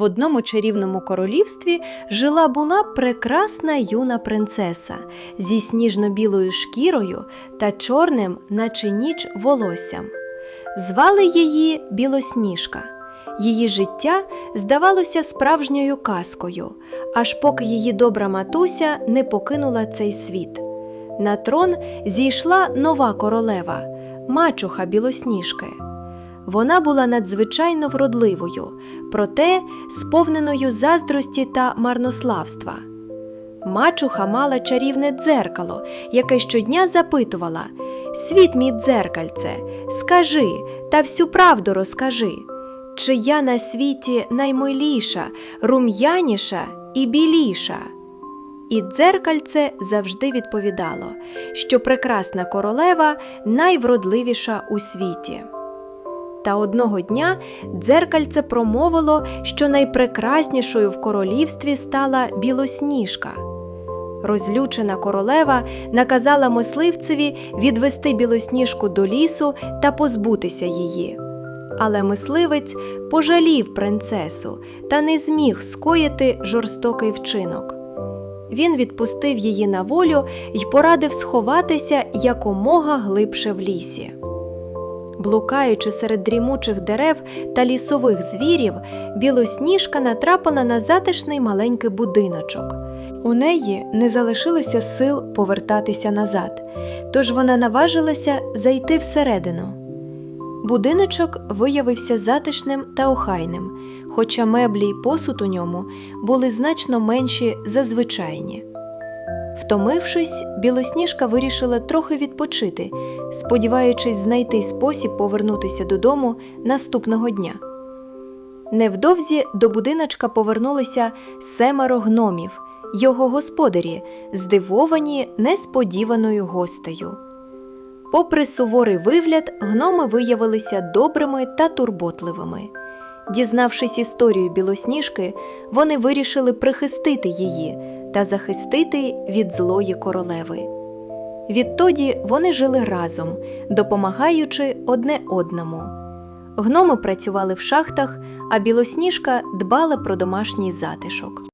В одному чарівному королівстві жила була прекрасна юна принцеса зі сніжно-білою шкірою та чорним, наче ніч, волоссям. Звали її Білосніжка. Її життя здавалося справжньою казкою, аж поки її добра матуся не покинула цей світ. На трон зійшла нова королева, мачуха Білосніжки. Вона була надзвичайно вродливою, проте сповненою заздрості та марнославства. Мачуха мала чарівне дзеркало, яке щодня запитувала Світ мій дзеркальце, скажи та всю правду розкажи, чи я на світі наймиліша, рум'яніша і біліша. І дзеркальце завжди відповідало, що прекрасна королева найвродливіша у світі. Та одного дня дзеркальце промовило, що найпрекраснішою в королівстві стала білосніжка. Розлючена королева наказала мисливцеві відвести білосніжку до лісу та позбутися її. Але мисливець пожалів принцесу та не зміг скоїти жорстокий вчинок. Він відпустив її на волю й порадив сховатися якомога глибше в лісі. Блукаючи серед дрімучих дерев та лісових звірів, білосніжка натрапила на затишний маленький будиночок. У неї не залишилося сил повертатися назад, тож вона наважилася зайти всередину. Будиночок виявився затишним та охайним, хоча меблі й посуд у ньому були значно менші за звичайні. Втомившись, білосніжка вирішила трохи відпочити, сподіваючись знайти спосіб повернутися додому наступного дня. Невдовзі до будиночка повернулися семеро гномів, його господарі, здивовані несподіваною гостею. Попри суворий вигляд, гноми виявилися добрими та турботливими. Дізнавшись історію білосніжки, вони вирішили прихистити її та захистити від злої королеви. Відтоді вони жили разом, допомагаючи одне одному. Гноми працювали в шахтах, а білосніжка дбала про домашній затишок.